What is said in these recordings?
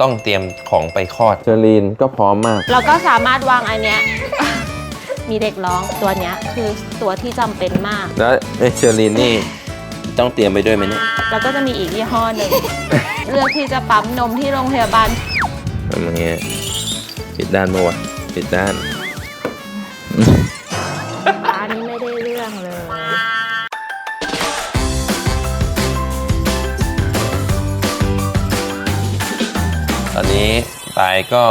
ต้องเตรียมของไปคลอด เชอรีนก็พร้อมมาก เราก็สามารถวางอันเนี้ย มีเด็กร้องตัวเนี้ยคือตัวที่จำเป็นมาก แล้วเอ้ยเชอรีนนี่ต้องเตรียมไปด้วยไหมเนี่ยแล้วก็จะมีอีกยี่ห้อหนึ่ง เลือกที่จะปั๊มนมที่โรงพยาบาลทำอย่างเงี้ยปิดด้านปะวะปิดด้าน นี้ปายก็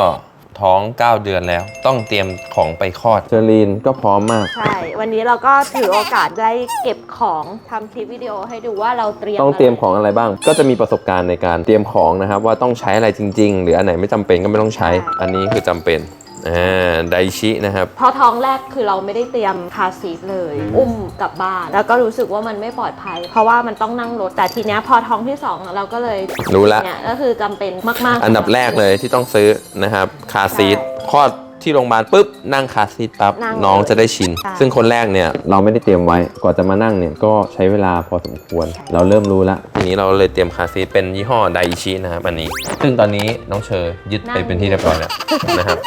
ท้อง 9 เดือนแล้ว ต้องเตรียมของไปคลอดเชอรีนก็พร้อมมาก ใช่ วันนี้เราก็ถือโอกาสได้เก็บของทำคลิปวิดีโอให้ดูว่าเราเตรียมต้องเตรียมของอะไรบ้าง ก็จะมีประสบการณ์ในการเตรียมของนะครับว่าต้องใช้อะไรจริง ๆ หรืออันไหนไม่จำเป็นก็ไม่ต้องใช้ อันนี้คือจำเป็น อ่าไดชินะครับเพราะท้องแรกคือเราไม่ได้เตรียมคาร์ซีทเลย อุ้มกลับบ้าน แล้วก็รู้สึกว่ามันไม่ปลอดภัย เพราะว่ามันต้องนั่งรถแต่ทีเนี้ยพอท้องที่สองเราก็เลยรู้ละ เนี่ยก็คือจำเป็นมากๆอันดับแรกเลยที่ต้องซื้อนะครับคาร์ซีทใช่คลอดที่โรงพยาบาลปุ๊บนั่งคาร์ซีทปั๊บนั่งน้องจะได้ชิน ใช่ ซึ่งคนแรกเนี่ยเราไม่ได้เตรียมไว้กว่าจะมานั่งเนี่ยก็ใช้เวลาพอสมควร เราเริ่มรู้ละทีนี้เราเลยเตรียมคาร์ซีทเป็นยี่ห้อไดชินะครับอันนี้ ซึ่งตอนนี้น้องเชอร์ยึดไปเป็นที่เรียบร้อยแล้วนะครับ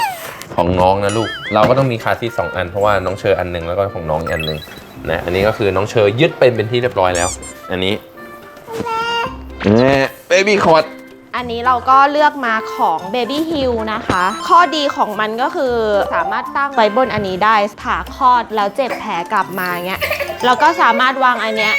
ของน้องนะลูก เราก็ต้องมีคาร์ซีทสองอันเพราะว่าน้องเชอร์อันหนึ่งแล้วก็ของน้องอีกอันหนึ่งนะอันนี้ก็คือน้องเชอร์ยึดไปเป็นที่เรียบร้อยแล้ว อันนี้เบบี้คอร์ดอันนี้เราก็เลือกมาของ Baby Hill นะคะ ข้อดีของมันก็คือสามารถตั้งไว้บนอันนี้ได้ผ่าคลอดแล้วเจ็บแผลกลับมาเงี้ยเราก็สามารถวางอันเนี้ย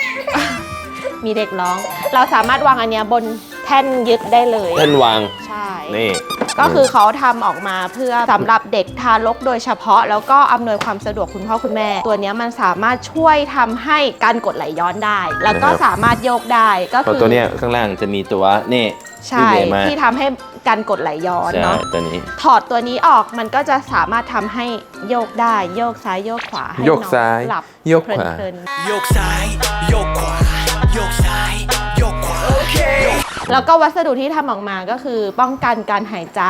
มีเด็กร้อง เราสามารถวางอันเนี้ยบนแท่นยึดได้เลยท่านวาง ใช่ นี่ ก็คือเขาทำออกมาเพื่อสำหรับเด็กทารกโดยเฉพาะ แล้วก็อำนวยความสะดวกคุณพ่อคุณแม่ ตัวเนี้ยมันสามารถช่วยทำให้การกดไหลย้อนได้ แล้วก็นะครับ สามารถโยกได้ก็เพราะคือตัวเนี้ยข้างล่างจะมีตัวนี่ใช่ที่เหลือมาที่ทำให้การกดไหลย้อนใช่เนาะตัวนี้ ถอดตัวนี้ออกมันก็จะสามารถทำให้โยกได้โยกซ้ายโยกขวาให้โยกน้องซ้ายหลับโยกขวา เพลินโยกซ้าย โยกขวา โยกซ้าย โยกขวา โอเคๆ แล้วก็วัสดุที่ทำออกมาก็คือป้องกันการหายใจ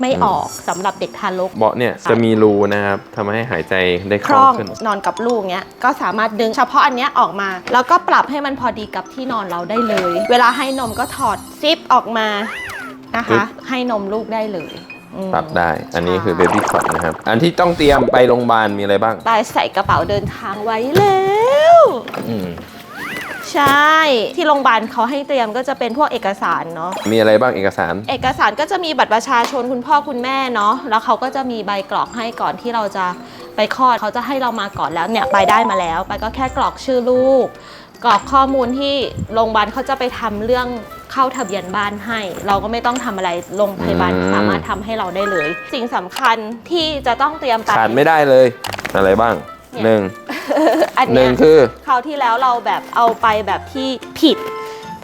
ไม่ออกสำหรับเด็กทารกเบาะเนี่ยจะมีรูนะครับทำให้หายใจได้คคล่ล่อองงขึ้นนอนกับลูกเนี้ยก็สามารถดึงเฉพาะอันเนี้ยออกมา แล้วก็ปรับให้มันพอดีกับที่นอนเราได้เลย เวลาให้นมก็ถอดซิปออกมานะปึ๊คะบให้นมลูกได้เลยอืมปรับได้ อันนี้คือใช่เบบี้คอร์ดนะครับ อันที่ต้องเตรียมไปโรงพยาบาลมีอะไรบ้าง ตายใส่กระเป๋าเดินทางไว้แล้วอืม ใช่ ที่โรงพยาบาลเขาให้เตรียมก็จะเป็นพวกเอกสารเนาะ มีอะไรบ้างเอกสาร เอกสารก็จะมีบัตรประชาชนคุณพ่อคุณแม่เนาะ แล้วเขาก็จะมีใบกรอกให้ก่อนที่เราจะไปคลอดเขาจะให้เรามาก่อนแล้วเนี่ยไปได้มาแล้ว ไปก็แค่กรอกชื่อลูก กรอกข้อมูลที่โรงพยาบาลเขาจะไปทำเรื่องเข้าทะเบียนบ้านให้ เราก็ไม่ต้องทำอะไรโรงพยาบาลอืมสามารถทำให้เราได้เลย สิ่งสำคัญที่จะต้องเตรียมไปขาดไม่ได้เลย อะไรบ้าง เนี่ยหนึ่งอันหเนี้นึ่ยงคือ คราวที่แล้วเราแบบเอาไปแบบที่ผิด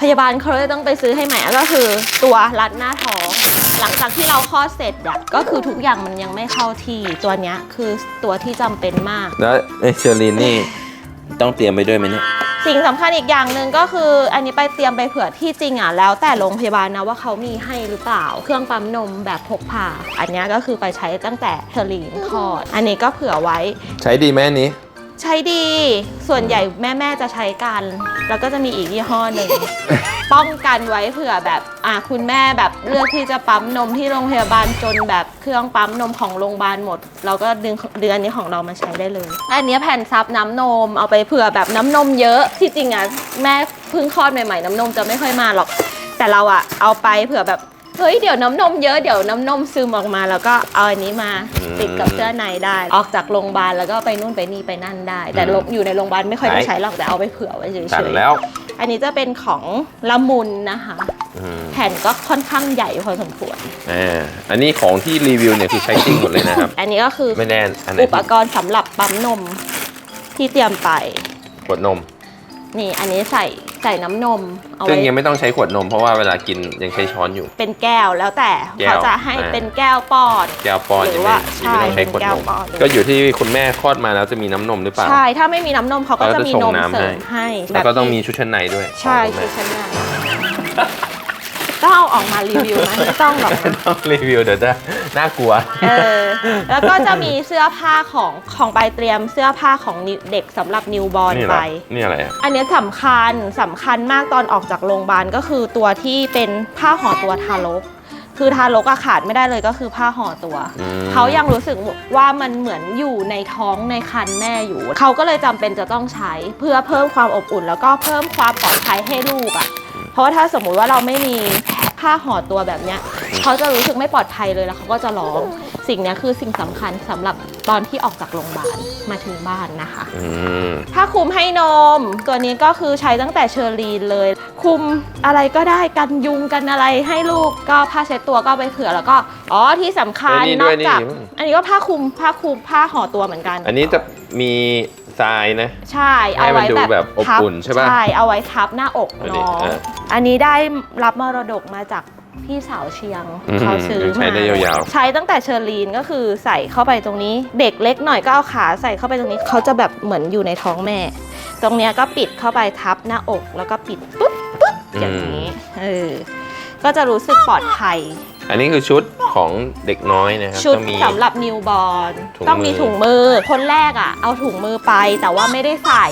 พยาบาลเขาเลยต้องไปซื้อให้ใหม่ก็คือตัวรัดหน้าท้อง หลังจากที่เราคลอดเสร็จอะก็คือทุกอย่างมันยังไม่เข้าที่ตัวเนี้ยคือตัวที่จำเป็นมาก แล้วเอ้ยเชอรีนนี่ ต้องเตรียมไปด้วยไหมเนี่ย สิ่งสำคัญอีกอย่างหนึ่งก็คือ อันนี้ไปเตรียมไปเผื่อที่จริงอะแล้วแต่โรงพยาบาลนะว่าเขามีให้หรือเปล่า เครื่องปั๊มนมแบบพกพาอันเนี้ยก็คือไปใช้ตั้งแต่เธอรีนคลอด อันนี้ก็เผื่อไว้ ใช้ดีไหมอันนี้ใช้ดี ส่วนใหญ่แม่ ๆ จะใช้กัน แล้วก็จะมีอีกยี่ห้อหนึ่ง ป้องกันไว้เผื่อแบบอะคุณแม่แบบเลือกที่จะปั๊มนมที่โรงพยาบาลจนแบบเครื่องปั๊มนมของโรงพยาบาลหมด เราก็ดึงเดือนนี้ของเรามาใช้ได้เลยอันนี้แผ่นซับน้ำนมเอาไปเผื่อแบบน้ำนมเยอะที่จริงอะแม่เพิ่งคลอดใหม่ๆ น้ำนมจะไม่ค่อยมาหรอก แต่เราอะเอาไปเผื่อแบบเฮ้ยเดี๋ยวน้ำนมเยอะเดี๋ยวน้ำนมซึมออกมา แล้วก็เอาอันนี้มาติดกับเสื้อในได้ ออกจากโรงพยาบาลแล้วก็ไปนู่นไปนี่ไปนั่นได้ แต่อยู่ในโรงพยาบาลไม่ค่อยได้ใช้หรอกแต่เอาไปเผื่อไว้เฉตัดยแล้วๆ อันนี้จะเป็นของละมุนนะคะอืมแผ่นก็ค่อนข้างใหญ่พอสมควรอ่าอันนี้ของที่รีวิวเนี่ยคือใช้จริงหมดเลยนะครับ อันนี้ก็คือไม่แน่อันไหนอุปกรณ์สำหรับปั๊มนมที่เตรียมไป ขวดนม นี่อันนี้ใส่ ใส่น้ำนม เอาซึ่งไว้ยังไม่ต้องใช้ขวดนมเพราะว่าเวลากินยังใช้ช้อนอยู่ เป็นแก้วแล้วแต่แก้วเขาจะให้อ่า เป็นแก้วป้อนแก้วป้อนหรืยังอไม่ว่ายังไม่ต้องใช้ขวดใช่นเป็นมแก้วป้อนเลยก็อยู่ที่คุณแม่คลอดมาแล้วจะมีน้ำนมหรือเปล่า ใช่ถ้าไม่มีน้ำนมเขาก็จะมีนมเขาก็จะเสริมส่งน้ำให้แล้วก็ต้องมีแบบชุดชั้นในด้วยใช่ของคือคุณแม่ชั้นใน ต้องเอาออกมารีวิวไหมไม่ต้องหรอกนะ ต้องรีวิวเดี๋ยวจะน่ากลัว เออแล้วก็จะมีเสื้อผ้าของของไปเตรียมเสื้อผ้าของนิเด็กสำหรับนิวบอร์นนี่เหรไป อนี่อะไรอะ อันเนี้ยสำคัญสำคัญมากตอนออกจากโรงพยาบาลก็คือตัวที่เป็นผ้าห่อตัวทารก คือทารกอะขาดไม่ได้เลยก็คือผ้าห่อตัว อืม เขายังรู้สึกว่ามันเหมือนอยู่ในท้องในคันแม่อยู่ เขาก็เลยจำเป็นจะต้องใช้เพื่อเพิ่มความอบอุ่น แล้วก็เพิ่มความปลอดภัยให้ลูกอะเพ ราะว่าถ้าสมมุติว่าเราไม่มีผ้าห่อตัวแบบเนี้ยเขาจะรู้สึกไม่ปลอดภัยเลยแล้วเขาก็จะร้องสิ่งเนี้ยคือสิ่งสำคัญสำหรับตอนที่ออกจากโรงพยาบาลมาถึงบ้านนะคะอืมผ้าคลุมให้นม ตัวนี้ก็คือใช้ตั้งแต่เชอรีนเลยคลุมอะไรก็ได้กันยุงกันอะไรให้ลูกก็ผ้าเช็ดตัวก็เอาไปเผื่อแล้วก็อ๋อที่สำคัญเออนี่นด้อวยกจากนี่อันนี้ก็ผ้าคลุมผ้าคลุมผ้าห่อตัวเหมือนกัน อันนี้จะมี ทรายนะ ใช่เอาให้มันไว้ดูแบบแบบอบทัอุ่นใช่ปะใช่เอาไว้ทับหน้าอกอันนี้น้องอะอันนี้ได้รับมรดกมาจากพี่สาวเชียงอืมเขาซื้อใช้มาได้ยาวๆ ใช้ตั้งแต่เชอรีนก็คือใส่เข้าไปตรงนี้ เด็กเล็กหน่อยก็เอาขาใส่เข้าไปตรงนี้เขาจะแบบเหมือนอยู่ในท้องแม่ ตรงเนี้ยก็ปิดเข้าไปทับหน้าอก แล้วก็ปิดปุ๊บปุ๊บอย่างนี้เออก็จะรู้สึกปลอดภัย อันนี้คือชุดของเด็กน้อยนะครับชุดต้องมี สำหรับนิวบอร์นถุงต้องมีมือถุงมือ คนแรกอะ เอาถุงมือไปแต่ว่าไม่ได้ใส่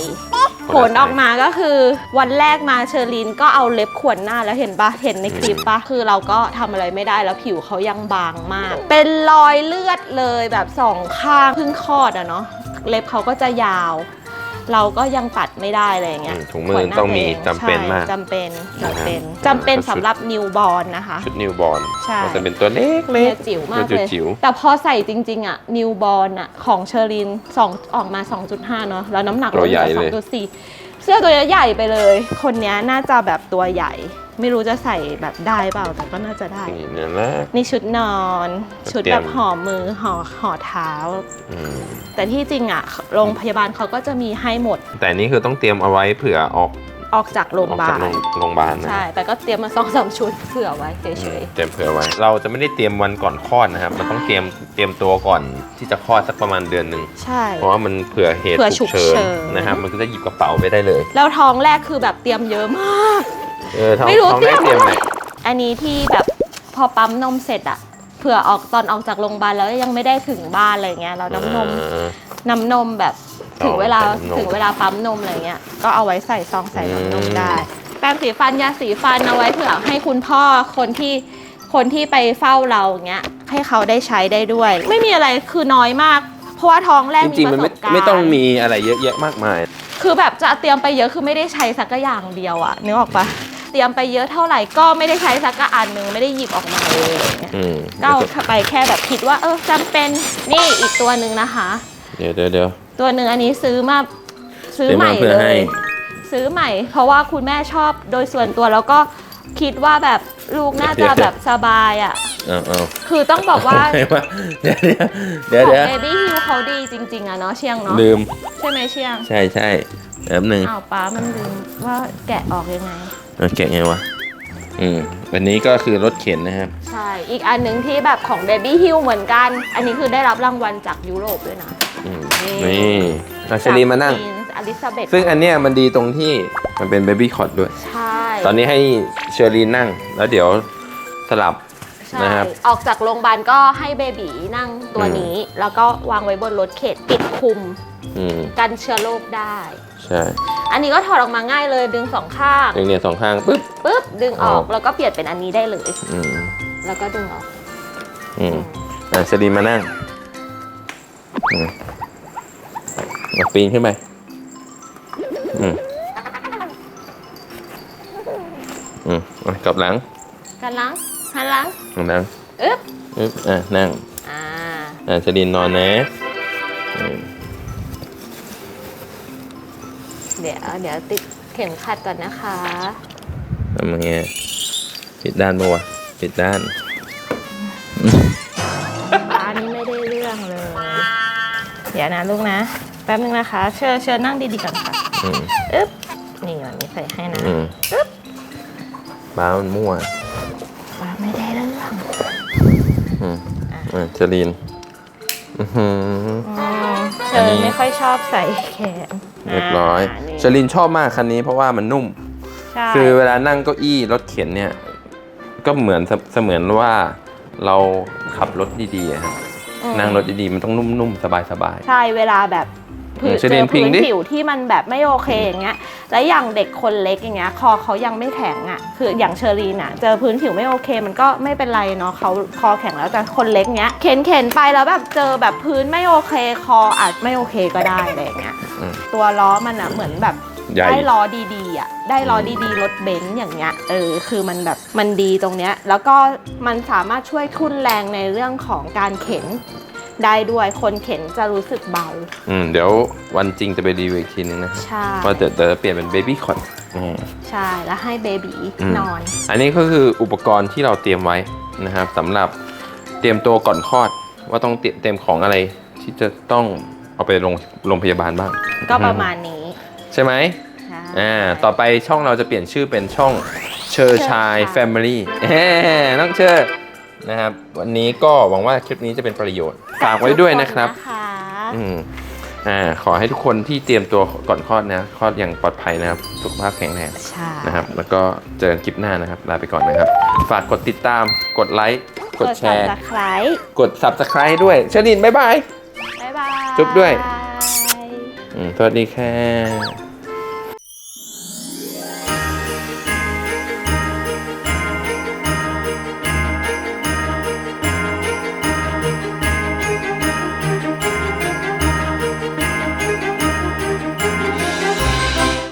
ผคนลละออกมาก็คือวันแรกมาเชอรีนก็เอาเล็บขวนหน้าแล้วเห็นปะเห็นในคลิปปะคือเราก็ทำอะไรไม่ได้แล้วผิวเขายังบางมาก เป็นรอยเลือดเลยแบบสองข้างเพิ่งคลอดอะเนาะเล็บเขาก็จะยาว เราก็ยังตัดไม่ได้อะไรอย่างเงี้ยอืมถุงมือขวนหน้าต้องมีวจำเป็นมากใช่จำเป็นจำเป็นนะครับจำเป็นชุดสำหรับนิวบอร์นนะคะ ชุดนิวบอร์นใช่ มันจะเป็นตัวเล็กเล็เนี่กยจิ๋วมากตัวเลย จิ๋วแต่พอใส่จริง ๆ อะ นิวบอลอะ ของเชอรินสองออกมา 2.5 เนาะแล้วน้ำหนักลดเหลือ2.4เสื้อตัวใหญ่ไปเลย คนเนี้ยน่าจะแบบตัวใหญ่ ไม่รู้จะใส่แบบได้เปล่าแต่ก็น่าจะได้ นี่เนี่ยนะ นี่ชุดนอน ชุดเตรีแบยมบห่อมือห่อห่อเท้า อืม แต่ที่จริงอะโรงพยาบาลเขาก็จะมีให้หมดแต่อันนี้คือต้องเตรียมเอาไว้เผื่อออกออกจากโรงพออกยาบาจากลโรงโรงพยาบาลนะใช่ แต่ก็เตรียมมาสองสามชุดเผื่อไว้เฉยเตรียมเผื่อไว้ เราจะไม่ได้เตรียมวันก่อนคลอดนะครับ มันต้องเตรียมเตรียมตัวก่อนที่จะคลอดสักประมาณเดือนหนึ่ง ๆใช่ เพราะว่ามันเผื่อเหตุเผื่อฉุกเฉิฉุกนเฉินนะครับ มันก็จะหยิบกระเป๋าไปได้เลย แล้วท้องแรกคือแบบเตรียมเยอะมาก เออท้องไม่รู้ท้องได้เตเตรีรียยมมอะไรไหนอันนี้ที่แบบพอปั๊มนมเสร็จอะเผื่อออกตอนออกจากโรงพยาบาลแล้วยังไม่ได้ถึงบ้านอะไรเงี้ยเราน้ำนมเออ น้ำนมแบบถึงเวลาใส่น้ำนม ถึงเวลาปั๊มนมอะไรเงี้ยก็เอาไว้ใส่ซองใส่น้ำนมอืมได้ แปรงสีฟันยาสีฟันเอาไว้เผื่อให้คุณพ่อคนที่คนที่ไปเฝ้าเราเงี้ยให้เขาได้ใช้ได้ด้วย ไม่มีอะไรคือน้อยมาก เพราะว่าท้องแรกจมีริงปๆ มันระสไม่บการณ์ ไม่ต้องมีอะไรเยอะแยะมากมาย คือแบบจะเตรียมไปเยอะคือไม่ได้ใช้สักอย่างเดียวอะนึกออกปะ เตรียมไปเยอะเท่าไหร่ก็ไม่ได้ใช้สักอันหนึ่งไม่ได้หยิบออกมาเลยอะไรเงี้ยอืมก็เอาไปแค่แบบคิดว่า เออจำเป็นนี่อีกตัวหนึ่งนะคะ เดี๋ยวเดี๋ยวเดี๋ยว ตัวหนึ่งอันนี้ซื้อมาซื้อซื้อใหมาม่เพื่อเลให้ ย ซื้อใหม่ เพราะว่าคุณแม่ชอบโดยส่วนตัวแล้วก็คิดว่าแบบลูกน่าจะแบบสบายอะ่ะ เอาเอาคือต้องบอกว่าไงวะเดี๋ยวเดี๋ยวขเดี๋ยวองเดี๋ยว Baby Hill เขาดีจริง ๆอะเนาะเชียงเนาะลืมใช่ไหมเชียงใช่ใช่แป๊บหนึ่งอ้าวป้ามันลืมว่าแกะออกยังไง เอาแกะไงวะ อืมวันนี้ก็คือรถเข็นนะครับ ใช่ อีกอันหนึ่งที่แบบของ Baby Hill เหมือนกัน อันนี้คือได้รับรางวัลจากยุโรปด้วยนะอืมนี่นี่อาชลีมานั่ง อลิซาเบธซึ่งอันเนี้ยมันดีตรงที่มันเป็นเบบี้คอร์ดด้วย ใช่ตอนนี้ให้เชอรีนนั่ง แล้วเดี๋ยวสลับ ใช่นะครับ ออกจากโรงพยาบาลก็ให้เบบีนั่งตัวนี้ แล้วก็วางไว้บนรถเข็นปิดคลุมอืม กันเชื้อโรคได้ ใช่อันนี้ก็ถอดออกมาง่ายเลยดึงสองข้างดึงเนี่ยสองข้างปุ๊บปุ๊บดึงออกออกแล้วก็เปลี่ยนเป็นอันนี้ได้เลย อืมแล้วก็ดึงออกอืมอะเชอรีนมานั่งอืมเอาปีนขึ้นไปอืมอืมอะกลับหลังกันล้างหันหล้างนั่งอึ๊บอึ๊บอะนั่งอ่า อะเชอรีนนอนนะอืม เดี๋ยวเดี๋ยวติดเข็มขัดก่อนนะคะทำยังไงปิดด้านปะวะปิดด้านร้านนี้ไม่ได้เรื่องเลย เดี๋ยวนะลูกนะ แป๊บนึงนะคะ เชิญเชิญนั่งดีๆก่อนค่ะอืมอึ๊บนี่วันนี้ใส่ให้นะอืมอึ๊บบ้ามันมั่วป้าไม่ได้เรื่องอืมอะเจลีน อื้อหือ อืม เชิญไม่ค่อยชอบใส่แขนเรียบร้อยานี่เจลีนชอบมากคันนี้เพราะว่ามันนุ่ม ใช่คือเวลานั่งเก้าอี้รถเข็นเนี่ย ก็เหมือนเสเสมือนว่าเราขับรถดีๆอะครับอืมนั่งรถดีๆ มันต้องนุ่มๆ สบายใช่เวลาแบบ ผืนเชเจลิอนพิพื้งนดิผิวที่มันแบบไม่โอเคอย่างเงี้ย แล้วอย่างเด็กคนเล็กอย่างเงี้ยคอเขายังไม่แข็งอะ คืออย่างเชอรีนอะ เจอพื้นผิวไม่โอเค มันก็ไม่เป็นไรเนาะเขาคอแข็งแล้วแต่คนเล็กเงี้ยเข็นเข็นไปแล้วแบบเจอแบบพื้นไม่โอเค คออาจไม่โอเคก็ได้อะไรอย่างเงี้ยอืมตัวล้อมันอะเหมือนแบบใหญ่ได้ล้อดีๆอะได้ล้อดีๆรถเบนซ์อย่างเงี้ยเออคือมันแบบมันดีตรงเนี้ยแล้วก็มันสามารถช่วยทุ่นแรงในเรื่องของการเข็น ได้ด้วยคนเข็นจะรู้สึกเบา อืมเดี๋ยววันจริงจะไปรีวิวอีกทีนึงนะครับใช่ ว่าจะจะเปลี่ยนเป็นเบบี้คอนใช่แล้วให้เบบีอืมนอน อันนี้ก็คืออุปกรณ์ที่เราเตรียมไว้นะครับสำหรับเตรียมตัวก่อนคลอด ว่าต้องเตรียมเตรียมของอะไรที่จะต้องเอาไปโรงโรงพยาบาลบ้าง ก็ประมาณนี้ ใช่ไหมใช่อ่าต่อไปช่องเราจะเปลี่ยนชื่อเป็นช่องเชอร์ชายเชอร์ชายแฟมิลี่แหมน้องเชอร์ นะครับ วันนี้ก็หวังว่าคลิปนี้จะเป็นประโยชน์ฝากไว้ด้วยนะครับทุกนะคะอืมอ่าขอให้ทุกคนที่เตรียมตัวก่อนคลอดนะคลอดอย่างปลอดภัยนะครับ สุขภาพแข็งแรงใช่นะครับ แล้วก็เจอกันคลิปหน้านะครับ ลาไปก่อนนะครับ ฝากกดติดตามกดไลค์กดแชร์ กด subscribe กด subscribe ด้วยเชอรินบ๊ายบาย บ๊ายบาย จุ๊บด้วยอืมสวัสดีค่ะ